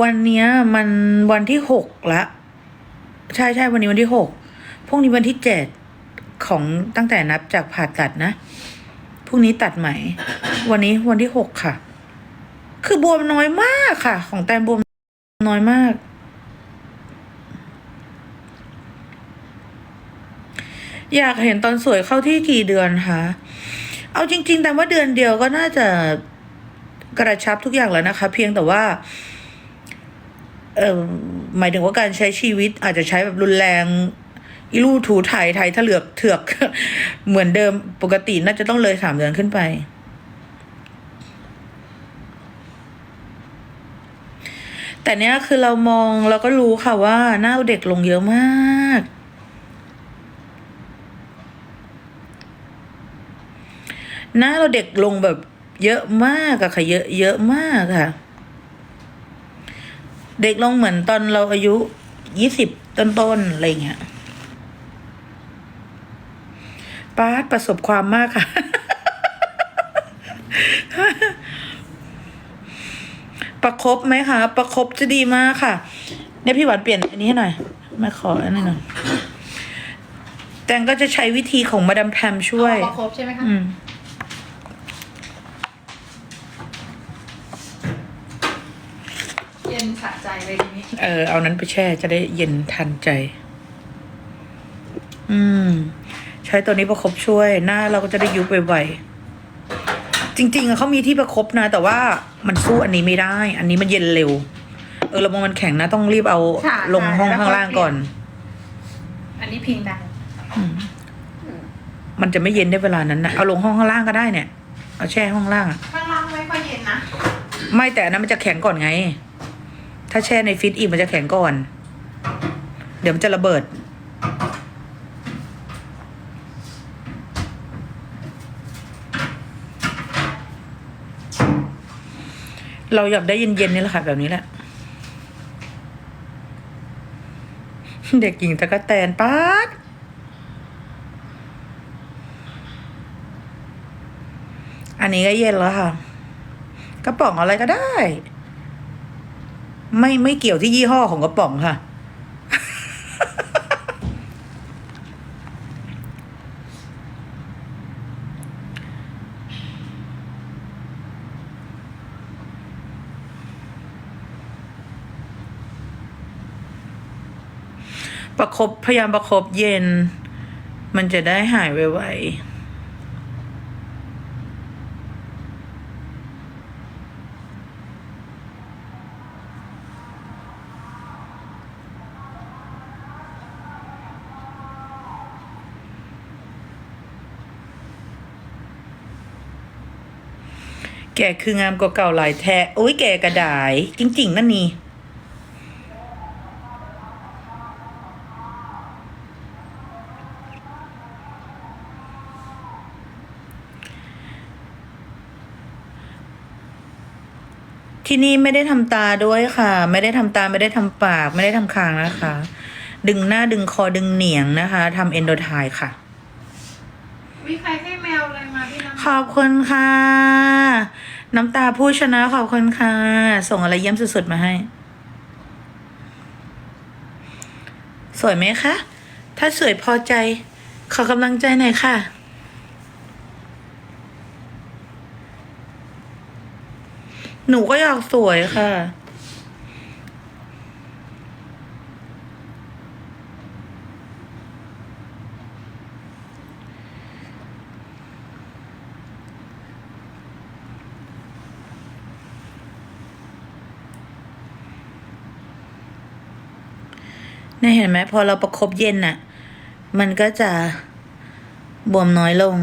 วันเนี้ยมันวันที่หกละใช่ใช่วันนี้วันที่หกพรุ่งนี้วันที่เจ็ดของตั้งแต่นับจากผ่าตัดนะพรุ่งนี้ตัดใหม่วันนี้วันที่หกค่ะ คือบวมน้อยมากค่ะ ของแตนบวมน้อยมาก อยากเห็นตอนสวยเข้าที่กี่เดือนคะเอาจริง ๆ แต่ว่าเดือนเดียวก็น่าจะกระชับทุกอย่างแล้วนะคะ เพียงแต่ว่า หมายถึงว่าการใช้ชีวิตอาจจะใช้แบบรุนแรงอีลูถูไถไถทะเลือกเถือก เหมือนเดิมปกติน่าจะต้องเลยสามเดือนขึ้นไป แต่เนี้ยคือเรามองเราก็รู้ค่ะว่าหน้าเราเด็กลงเยอะมาก หน้าเราเด็กลงแบบเยอะมากอะค่ะเยอะเยอะมากค่ะ เด็กลงเหมือนตอนเราอายุยี่สิบต้นๆอะไรเงี้ยป้าดประสบความมากค่ะ ประคบไหมคะ ประคบจะดีมากค่ะ เนี่ยพี่หวานเปลี่ยนอันนี้ให้หน่อย มาขออันนี้หน่อย แตงก็จะใช้วิธีของมาดามแพมช่วยเอามาครบใช่ไหมคะ อืม เย็น สะใจเลยทีนี้เออเอานั้นไปแช่จะได้เย็นทันใจ อืม ใช้ตัวนี้ประคบช่วย หน้าเราก็จะได้ยุบไวๆจริงๆอะเขามีที่ประคบนะ แต่ว่ามันสู้อันนี้ไม่ได้ อันนี้มันเย็นเร็ว เออระวังมันแข็งนะ ต้องรีบเอาค่ะ ลงห้องแล้วข้างล่างก่อน อันนี้พิงดังมันจะไม่เย็นได้เวลานั้นนะเอาลงห้องข้างล่างก็ได้เนี่ย เอาแช่ห้องล่างอะข้างล่างไม่ค่อยเย็นนะ ไม่แต่อันนั้นมันจะแข็งก่อนไง ถ้าแช่ในฟิตอีกมันจะแข็งก่อน เดี๋ยวมันจะระเบิด เราอยากได้เย็นๆนี่แหละค่ะ แบบนี้แหละ เด็กหญิงตะกะแตนป๊าดอันนี้ก็เย็นแล้วค่ะ กระป๋องอะไรก็ได้ ไม่ไม่เกี่ยวที่ยี่ห้อของกระป๋องค่ะ ประคบพยายามประคบเย็น มันจะได้หายไวๆ กคืองามกว่าเก่าหลายแท้โอ้ยแกกระดายจริงๆนั่นนี่ที่นี่ไม่ได้ทำตาด้วยค่ะ ไม่ได้ทำตาไม่ได้ทำปาก ไม่ได้ทำคางนะคะ ดึงหน้าดึงคอดึงเหนียงนะคะทำเอนโดไทค่ะ มีใครให้ ขอบคุณค่ะ น้ำตาผู้ชนะขอบคุณค่ะ ส่งอะไรเยี่ยมสุดๆมาให้ สวยไหมคะ ถ้าสวยพอใจ ขอกำลังใจหน่อยค่ะหนูก็อยากสวยค่ะ เนี่ยเห็นไหมพอเราประคบเย็นน่ะ มันก็จะบวมน้อยลง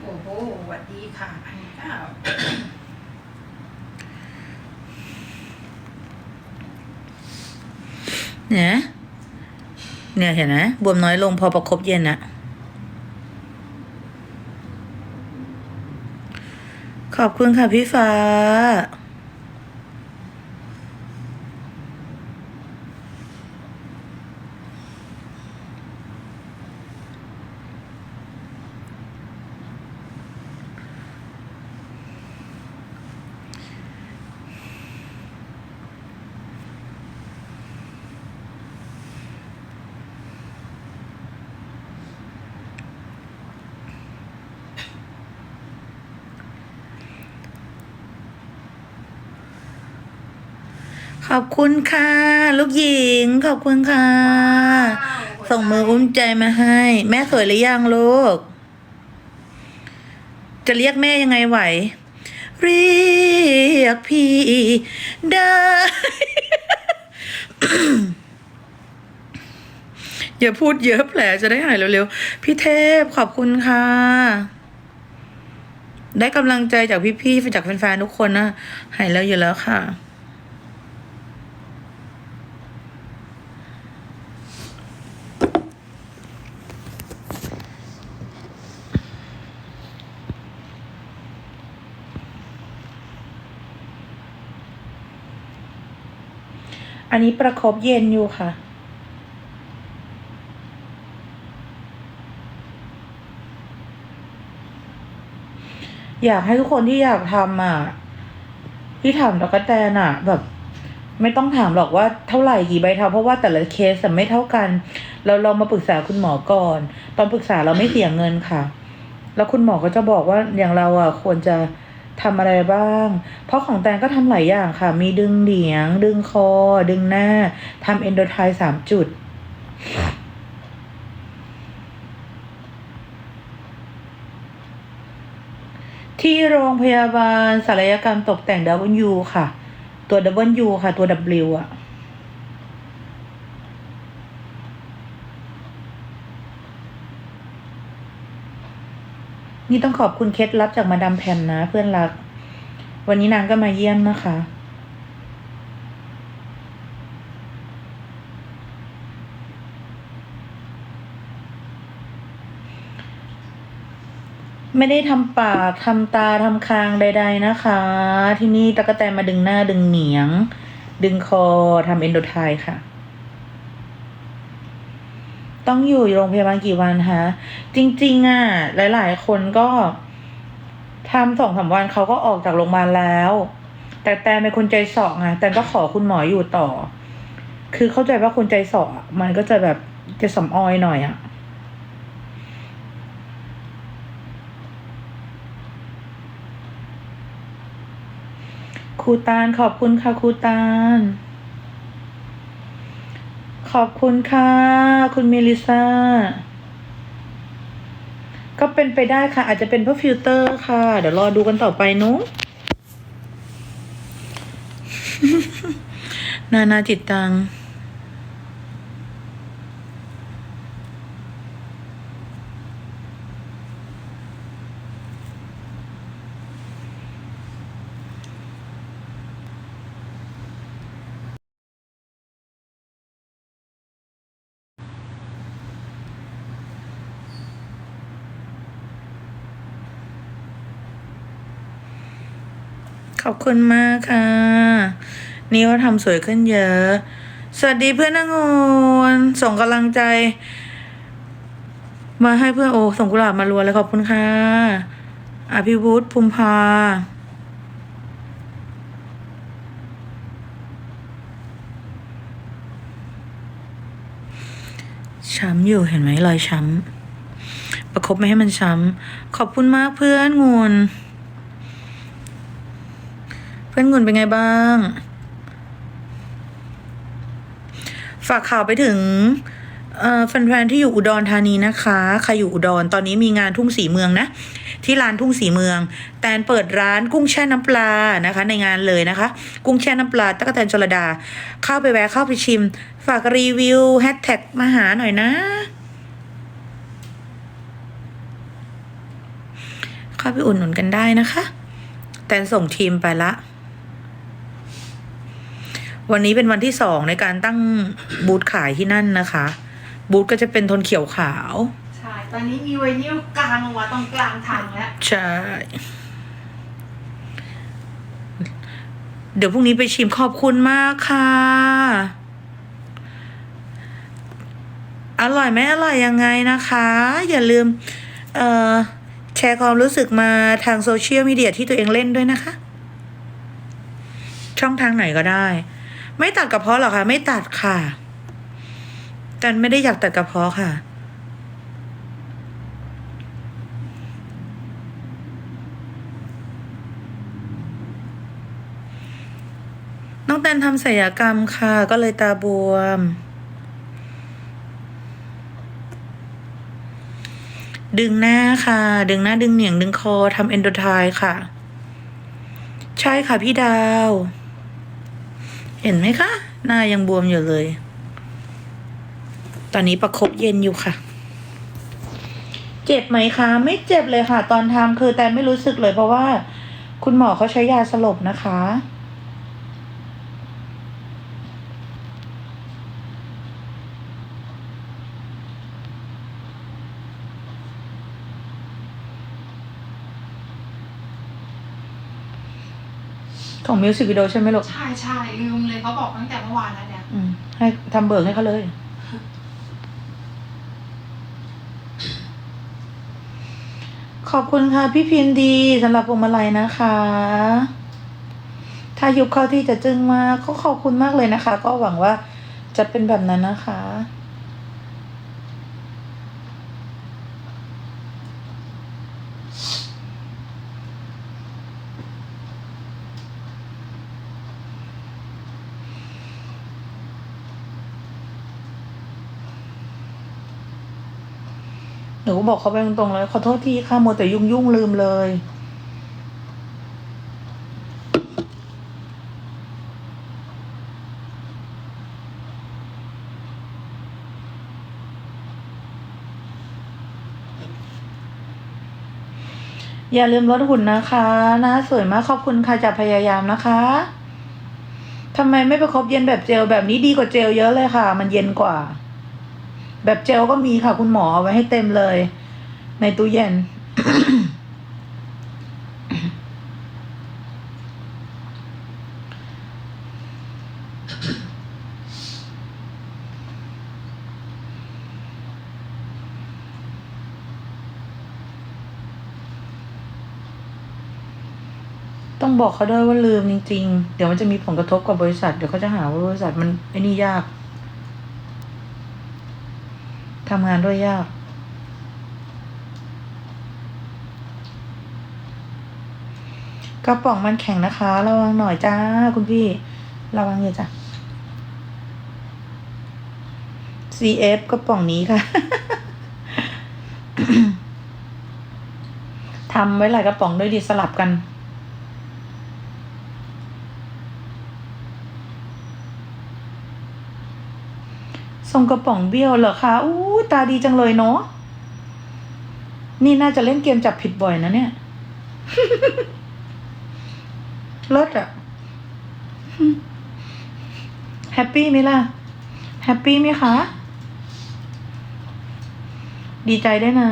โอ้โหสวัสดีค่ะพันเก้า เนี่ยเนี่ยเห็นไหมบวมน้อยลงพอประคบเย็นอะขอบคุณค่ะพี่ฟ้า ขอบคุณค่ะ ลูกหญิง ขอบคุณค่ะ ส่งมืออุ้มใจมาให้ แม่สวยหรือยังลูก จะเรียกแม่ยังไงไหว เรียกพี่ได้ อย่าพูดเยอะแผลจะได้หายเร็วๆ พี่เทพขอบคุณค่ะได้กำลังใจจากพี่ๆจากแฟนๆทุกคนนะหายแล้วอยู่แล้วค่ะ อันนี้ประคบเย็นอยู่ค่ะ อยากให้ทุกคนที่อยากทำอะ ที่ถามตะกะแตนอะ แบบ ไม่ต้องถามหรอกว่าเท่าไหร่กี่ใบเท่าเพราะว่าแต่ละเคสไม่เท่ากัน เราลองมาปรึกษาคุณหมอก่อน ตอนปรึกษาเราไม่เสียเงินค่ะ แล้วคุณหมอก็จะบอกว่าอย่างเราอะควรจะ ทำอะไรบ้าง เพราะของแตนก็ทำหลายอย่างค่ะ มีดึงเหนียง ดึงคอ ดึงหน้าทำเอนโดไทสามจุด ที่โรงพยาบาลศัลยกรรมตกแต่ง W ค่ะ ตัว W ค่ะ ตัว W อะ นี่ต้องขอบคุณเคล็ดลับจากมาดามแพมนะ เพื่อนรัก วันนี้นางก็มาเยี่ยมนะคะ ไม่ได้ทำปากทำตาทำคางใด ๆนะคะ ที่นี่ตะกะแตนมาดึงหน้าดึงเหนียง ดึงคอทำเอนโดไทค่ะ ต้องอยู่โรงพยาบาลกี่วันคะจริงๆอะ หลาย ๆ คนก็ทำสองสามวันเขาก็ออกจากโรงพยาบาลแล้ว แต่แตนเป็นคนใจสองอะแตนก็ขอคุณหมออยู่ต่อ คือเข้าใจว่าคนใจสองอมันก็จะแบบจะสำออยหน่อยอะครูตาลขอบคุณค่ะครูตาล ขอบคุณค่ะ คุณมิลิซาก็เป็นไปได้ค่ะ อาจจะเป็นเพราะฟิลเตอร์ค่ะ เดี๋ยวรอดูกันต่อไปนุนานาจิตตัง อบคุณมากค่ะ นี่ก็ทำสวยขึ้นเยอะ สวัสดีเพื่อนนางนส่งกำลังใจ มาให้เพื่อนโอส่งกุหลาบมารัวเลยขอบคุณค่ะอภิวุฒิภูมิภาช้ำอยู่เห็นไหมรอยช้ำประคบไม่ให้มันช้ำขอบคุณมากเพื่อนงูน พื่อนงุนเป็นไงบ้าง ฝากข่าวไปถึงแฟนๆที่อยู่อุดรธานีนะคะใครอยู่อุดรตอนนี้มีงานทุ่งสีเมืองนะ ที่ร้านทุ่งสีเมือง แตนเปิดร้านกุ้งแช่น้ำปลานะคะ ในงานเลยนะคะ กุ้งแช่น้ำปลาตะกแตนชลดา เข้าไปแวะเข้าไปชิม ฝากรีวิวแฮชแท็กมาหาหน่อยนะ เข้าไปอุดหนุนกันได้นะคะ แตนส่งทีมไปละ วันนี้เป็นวันที่สองในการตั้งบูธขายที่นั่นนะคะ บูธก็จะเป็นโทนเขียวขาว ใช่ ตอนนี้มีไวนิลกลางลงมาตรงกลางถังแล้ว ใช่ เดี๋ยวพรุ่งนี้ไปชิมขอบคุณมากค่ะ อร่อยไหมอร่อยยังไงนะคะ อย่าลืม เอ่อ แชร์ความรู้สึกมาทางโซเชียลมีเดียที่ตัวเองเล่นด้วยนะคะ ช่องทางไหนก็ได้ ไม่ตัดกระเพาะหรอคะไม่ตัดค่ะจันไม่ได้อยากตัดกระเพาะค่ะ น้องแตนทำศัลยกรรมค่ะ ก็เลยตาบวม ดึงหน้าค่ะ ดึงหน้าดึงเหนียงดึงคอทำเอนโดไทค่ะ ใช่ค่ะพี่ดาว เห็นไหมคะ หน้ายังบวมอยู่เลย ตอนนี้ประคบเย็นอยู่ค่ะ เจ็บไหมคะ ไม่เจ็บเลยค่ะ ตอนทำคือแต่ไม่รู้สึกเลยเพราะว่า คุณหมอเขาใช้ยาสลบนะคะ ของมิวสิกวิดีโอใช่ไหมลูกใช่ใช่ลืมเลยเขาบอกตั้งแต่เมื่อวานแล้วเนี่ยอืมให้ทำเบิกให้เขาเลย ขอบคุณค่ะ พี่พินดีสำหรับพวงมาลัยนะคะ ถ้ายุบเข้าที่จะจึ้งมากก็ขอบคุณมากเลยนะคะ ก็หวังว่าจะเป็นแบบนั้นนะคะ หนูบอกเขาไปตรงๆเลยขอโทษทีค่ะมัวแต่ยุ่งยุ่งลืมเลย อย่าลืมลดหุ่นนะคะหน้าสวยมากขอบคุณค่ะจะพยายามนะคะทำไมไม่ไปครบเย็นแบบเจลแบบนี้ดีกว่าเจลเยอะเลยค่ะ มันเย็นกว่า แบบเจลก็มีค่ะคุณหมอเอาไว้ให้เต็มเลย ในตู้เย็น ต้องบอกเขาด้วยว่าลืมจริง ๆ เดี๋ยวมันจะมีผลกระทบกับบริษัท เดี๋ยวเขาจะหาว่าบริษัทมันไอ้นี่ยาก ทำงานด้วยยาก กระป๋องมันแข็งนะคะ ระวังหน่อยจ้า คุณพี่ ระวังเลยจ้ะ CF กระป๋องนี้ค่ะทำไว้หลายกระป๋องด้วยดีสลับกัน ทรงกระป๋องเบี้ยวเหรอคะอู้ตาดีจังเลยเนาะนี่น่าจะเล่นเกมจับผิดบ่อยนะเนี่ยเลิศอะแฮปปี้ไหมล่ะ แฮปปี้ไหมคะ ดีใจได้นะ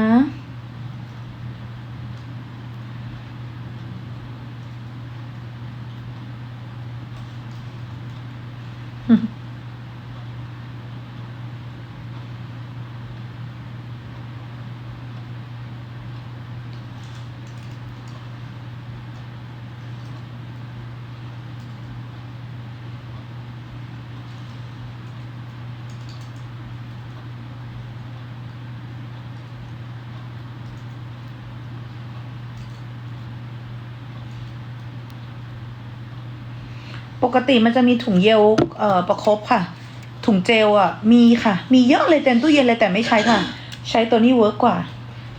ป กติมันจะมีถุงเยลเอ่อประคบค่ะ ถุงเจลอะมีค่ะ มีเยอะเลยเต็มตู้เย็นเลยแต่ไม่ใช้ค่ะ ใช้ตัวนี้เวิร์กกว่า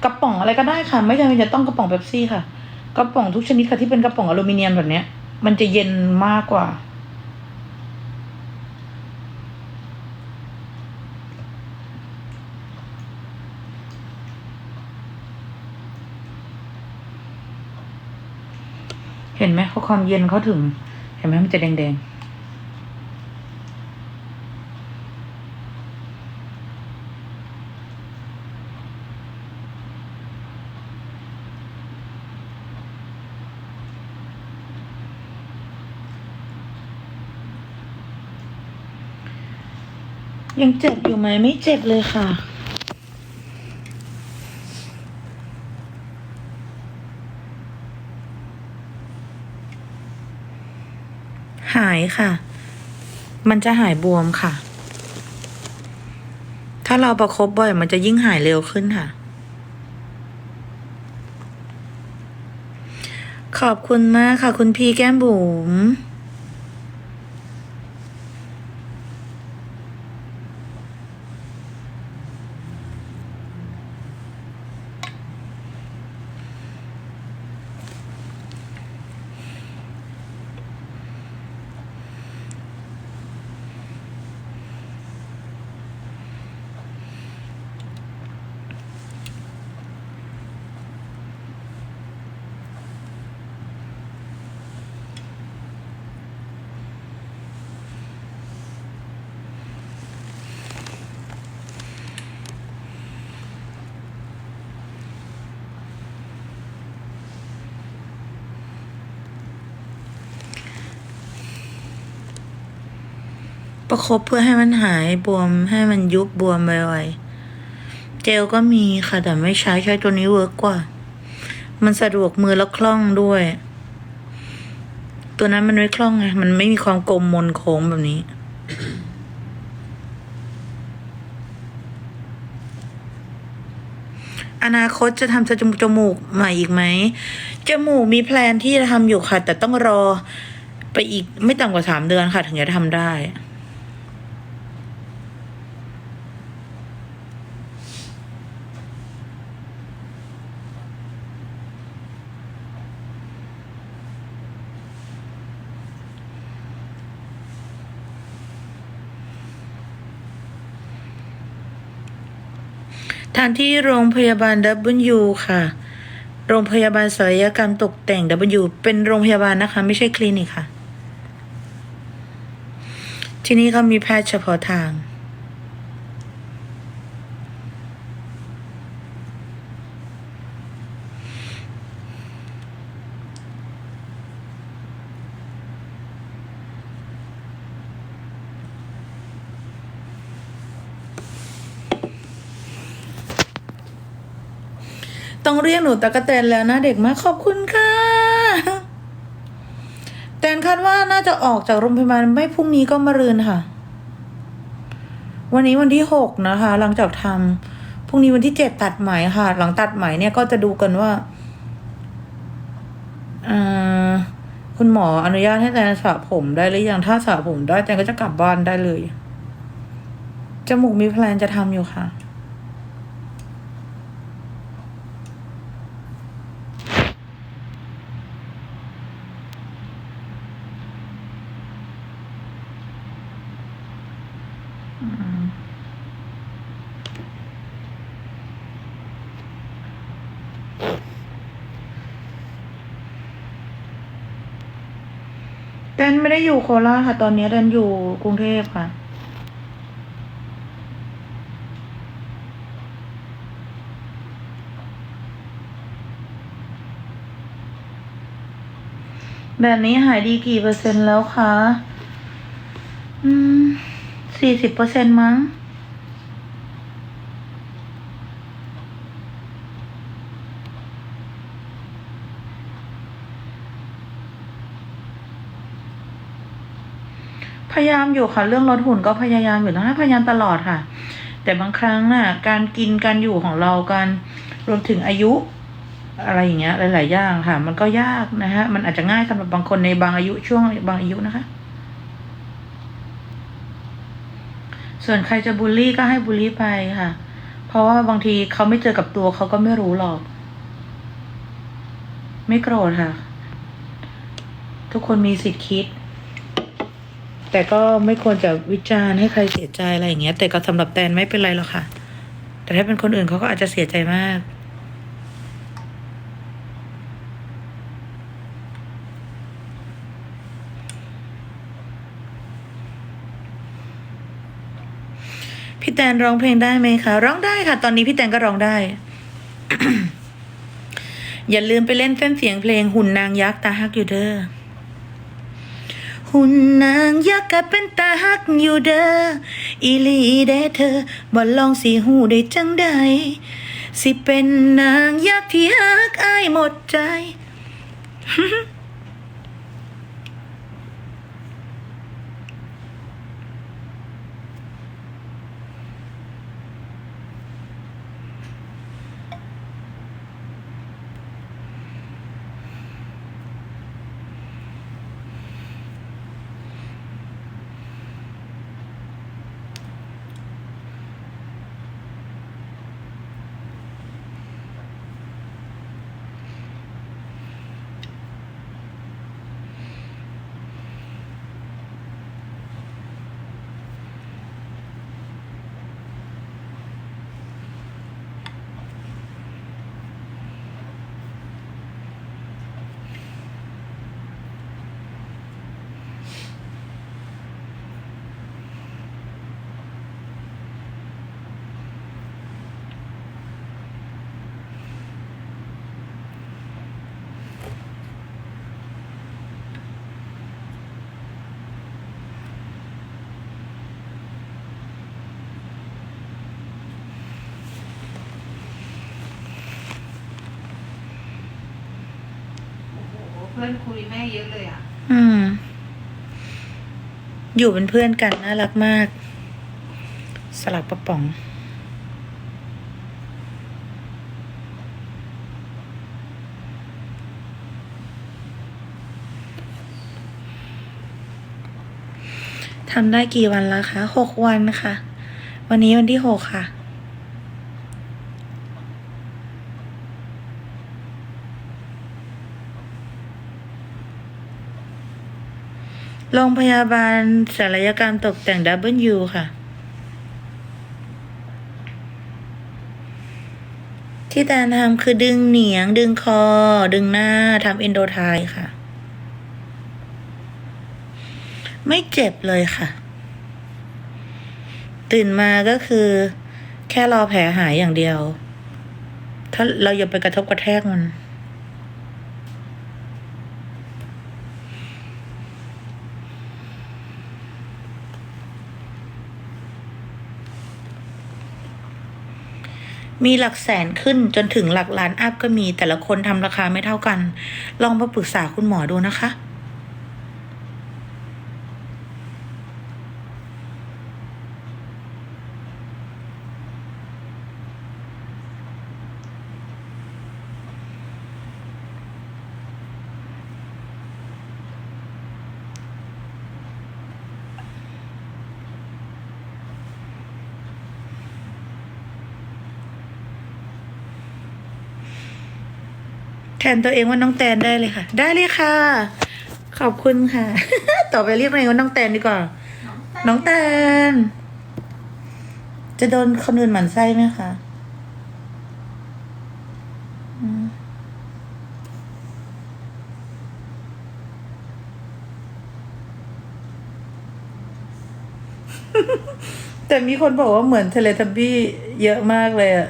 กระป๋องอะไรก็ได้ค่ะ ไม่จำเป็นจะต้องกระป๋องเป๊ปซี่ค่ะ กระป๋องทุกชนิดค่ะที่เป็นกระป๋องอลูมิเนียมแบบเนี้ย มันจะเย็นมากกว่าเห็นไหมเขาความเย็นเขาถึง ห็นไหมมันจะแดงๆ ยังเจ็บอยู่ไหมไม่เจ็บเลยค่ะ หายค่ะ มันจะหายบวมค่ะ ถ้าเราประคบบ่อย มันจะยิ่งหายเร็วขึ้นค่ะ ขอบคุณมากค่ะ คุณพี่แก้มบุ๋ม ประคบเพื่อให้มันหายบวมให้มันยุบบวมไวๆเจลก็มีค่ะแต่ไม่ใช้ใช้ตัวนี้เวิร์กกว่า มันสะดวกมือแล้วคล่องด้วย ตัวนั้นมันไม่คล่องไงมันไม่มีความกลมมนโค้งแบบนี้อนาคตจะทำจมูกจมูกใหม่อีกไหม จมูกมีแพลนที่จะทำอยู่ค่ะ แต่ต้องรอไปอีกไม่ต่ำกว่าสามเดือนค่ะ ถึงจะทำได้ ทานที่โรงพยาบาล W ค่ะ โรงพยาบาลศัลยกรรมตกแต่ง W เป็นโรงพยาบาลนะคะ ไม่ใช่คลินิกค่ะ ที่นี่เขามีแพทย์เฉพาะทาง ต้องเรียก หนูตะกะแตนแล้วนะเด็กมากขอบคุณค่ะ แตนคาดว่าน่าจะออกจากโรงพยาบาลไม่พรุ่งนี้ก็มะรืนค่ะ วันนี้วันที่หกนะคะ หลังจากทำพรุ่งนี้วันที่เจ็ดตัดไหมค่ะ หลังตัดไหมเนี่ยก็จะดูกันว่าอ่าคุณหมออนุญาตให้แตนสระผมได้หรือยังถ้าสระผมได้แตนก็จะกลับบ้านได้เลยจมูกมีแพลนจะทำอยู่ค่ะ นไม่ได้อยู่โคราชค่ะ ตอนนี้แดนอยู่กรุงเทพค่ะ แบบนี้หายดีกี่เปอร์เซ็นต์แล้วคะ อืมสี่สิบเปอร์เซ็นต์มั้ง พยายามอยู่ค่ะเรื่องลดหุ่นก็พยายามอยู่นะพยายามตลอดค่ะ แต่บางครั้งน่ะ การกินการอยู่ของเราการรวมถึงอายุ อะไรอย่างเงี้ย หลาย ๆ อย่างค่ะ มันก็ยากนะฮะมันอาจจะง่ายสำหรับบางคนในบางอายุช่วงบางอายุนะคะ ส่วนใครจะบูลลี่ก็ให้บูลลี่ไปค่ะ เพราะว่าบางทีเขาไม่เจอกับตัวเขาก็ไม่รู้หรอก ไม่โกรธค่ะ ทุกคนมีสิทธิ์คิด แต่ก็ไม่ควรจะวิจารณ์ให้ใครเสียใจอะไรอย่างเงี้ย แต่ก็สำหรับแตนไม่เป็นไรหรอกค่ะ แต่ถ้าเป็นคนอื่นเขาก็อาจจะเสียใจมากพี่แตนร้องเพลงได้ไหมคะ ร้องได้ค่ะ ตอนนี้พี่แตนก็ร้องได้ อย่าลืมไปเล่นเส้นเสียงเพลงหุ่นนางยักษ์ตาฮักอยู่เด้อ หุ่นนางยักษ์ก็เป็นตาฮักอยู่เด้ออีลีเด้เธอบ่ลองสิหูได้จังใดสิเป็นนางยักษ์ที่ฮักอายหมดใจ พื่อนคุยแม่เยอะเลยอะ อืม อยู่เป็นเพื่อนกันน่ารักมาก สลับปะป๋อง ทำได้กี่วันแล้วคะ หกวันค่ะ วันนี้วันที่หกค่ะ โรงพยาบาลศัลยกรรมตกแต่ง W ค่ะ ที่แตนทำคือดึงเหนียง ดึงคอ ดึงหน้าทำเอนโดไทยค่ะ ไม่เจ็บเลยค่ะ ตื่นมาก็คือ แค่รอแผลหายอย่างเดียว ถ้าเราอย่าไปกระทบกระแทกมัน มีหลักแสนขึ้นจนถึงหลักล้านอัพก็มีแต่ละคนทำราคาไม่เท่ากัน ลองมาปรึกษาคุณหมอดูนะคะ ทนตัวเองว่าน้องแตนได้เลยค่ะ ได้เลยค่ะ ขอบคุณค่ะ ต่อไปเรียกตัวเองว่าน้องแตนดีกว่า น้องแตน จะโดนคนอื่นหมั่นไส้ไหมคะแต่มีคนบอกว่าเหมือนเทเลทับบี้เยอะมากเลยอะ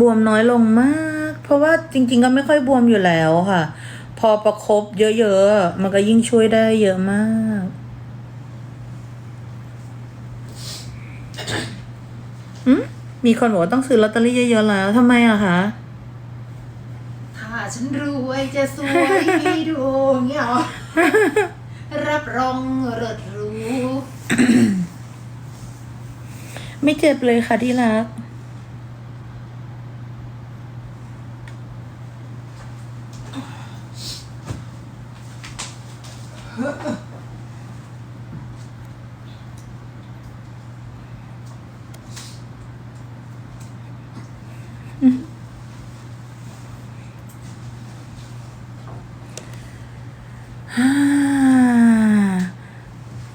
บวมน้อยลงมาก เพราะว่าจริง ๆ ก็ไม่ค่อยบวมอยู่แล้วค่ะ พอประครบเยอะๆ มันก็ยิ่งช่วยได้เยอะมากอืมมีคนบอกว่าต้องซื้อลอตเตอรี่เยอะๆแล้วทำไมอะคะถ้าฉันรวยจะสวยมีดวงเงี้ยเหรอรับรองเลิศหรู้ ไม่เจ็บเลยค่ะที่รัก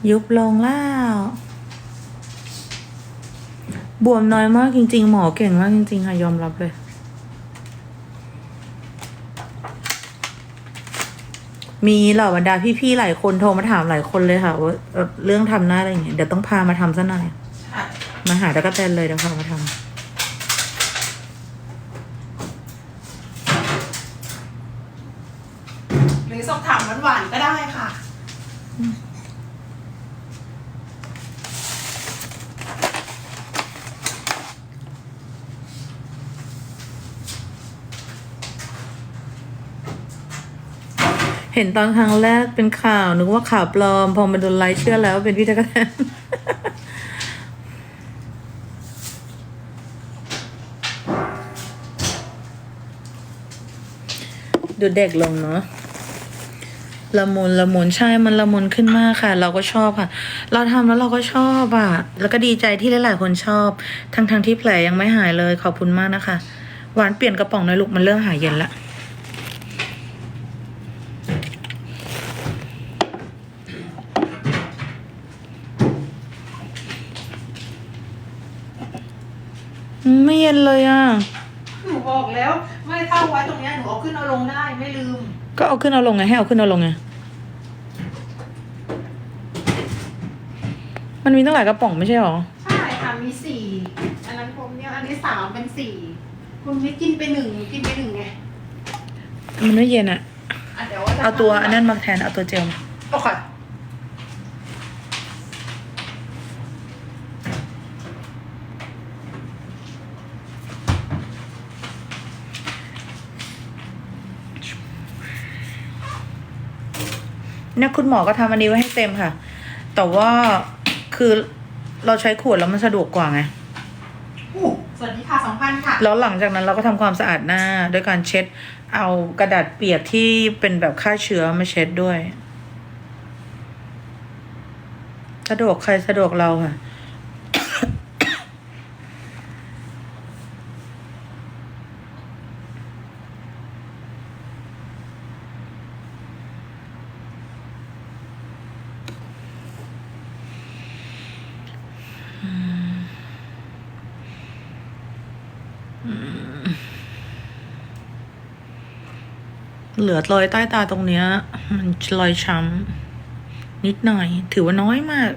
ยุบลงแล้ว บวมน้อยมากจริง ๆ หมอเก่งมากจริง ๆ ค่ะยอมรับเลย มีเหล่าบรรดาพี่ ๆ หลายคนโทรมาถามหลายคนเลยค่ะว่าเรื่องทำหน้าอะไรอย่างเงี้ยเดี๋ยวต้องพามาทำซะหน่อย มาหาตะกะแตนเลยเดี๋ยวพามาทำ หรือสอบถามหวานๆก็ได้ค่ะ เห็นตอนครั้งแรกเป็นข่าวนึกว่าข่าวปลอม พอมาโดนไลค์เชื่อแล้วเป็นพี่ตะกะแตนดูเด็กลงเนาะละมุนละมุนใช่มันละมุนขึ้นมากค่ะ เราก็ชอบค่ะ เราทำแล้วเราก็ชอบอะ แล้วก็ดีใจที่หลายๆคนชอบ ทั้งทงๆที่แผลยังไม่หายเลยขอบคุณมากนะคะ หวานเปลี่ยนกระป๋องน่อยลูกมันเริ่มหายเย็นละ ไม่เย็นเลยอะ หนูบอกแล้ว ไม่เข้าไว้ตรงเนี้ยหนูเอาขึ้นเอาลงได้ไม่ลืม ก็เอาขึ้นเอาลงไงให้เอาขึ้นเอาลงไง มันมีตั้งหลายกระป๋องไม่ใช่หรอ ใช่ค่ะมีสี่อันนั้นผมเนี่ยอันนี้สามเป็นสี่คุณไม่กินไปหนึ่งหนูกินไปหนึ่งไงมันไม่เย็นอะอะเดี๋ยวว่าจะเอาตัวอันนั้นมาแทนเอาตัวเจลมาโอเค เนี่ยคุณหมอก็ทำอันนี้ไว้ให้เต็มค่ะ แต่ว่าคือเราใช้ขวดแล้วมันสะดวกกว่าไงอู้สวัสดีค่ะสองพันค่ะ แล้วหลังจากนั้นเราก็ทำความสะอาดหน้าด้วยการเช็ด เอากระดาษเปียกที่เป็นแบบฆ่าเชื้อมาเช็ดด้วย สะดวกใครสะดวกเราค่ะ เหลือรอยใต้ตาตรงเนี้ย มันรอยช้ำนิดหน่อย ถือว่าน้อยมาก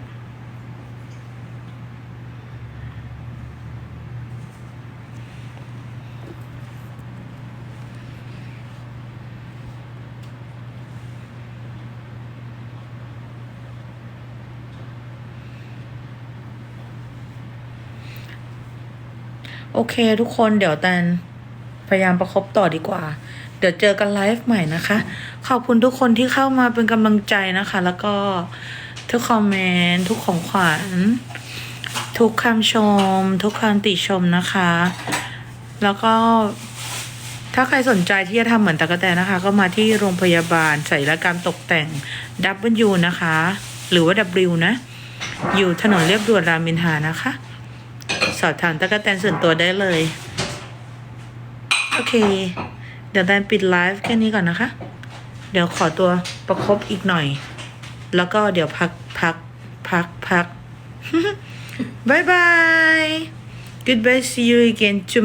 โอเคทุกคนเดี๋ยวแตนพยายามประคบต่อดีกว่า เดี๋ยวเจอกันไลฟ์ใหม่นะคะ ขอบคุณทุกคนที่เข้ามาเป็นกำลังใจนะคะ แล้วก็ทุกคอมเมนต์ทุกของขวัญทุกคำชม ทุกคำติชมนะคะ แล้วก็ถ้าใครสนใจที่จะทำเหมือนตะกะแตนนะคะ ก็มาที่โรงพยาบาลศัลยกรรมตกแต่ง W นะคะ หรือว่า W นะ อยู่ถนนเรียบด่วนรามอินทรานะคะ สอบถามตะกะแตนส่วนตัวได้เลย โอเค ดี๋ยวแดนปิดไลฟ์แค่นี้ก่อนนะคะ เดี๋ยวขอตัวประคบอีกหน่อย แล้วก็เดี๋ยวพักพักพักพักบายบาย goodbye see you again tomorrow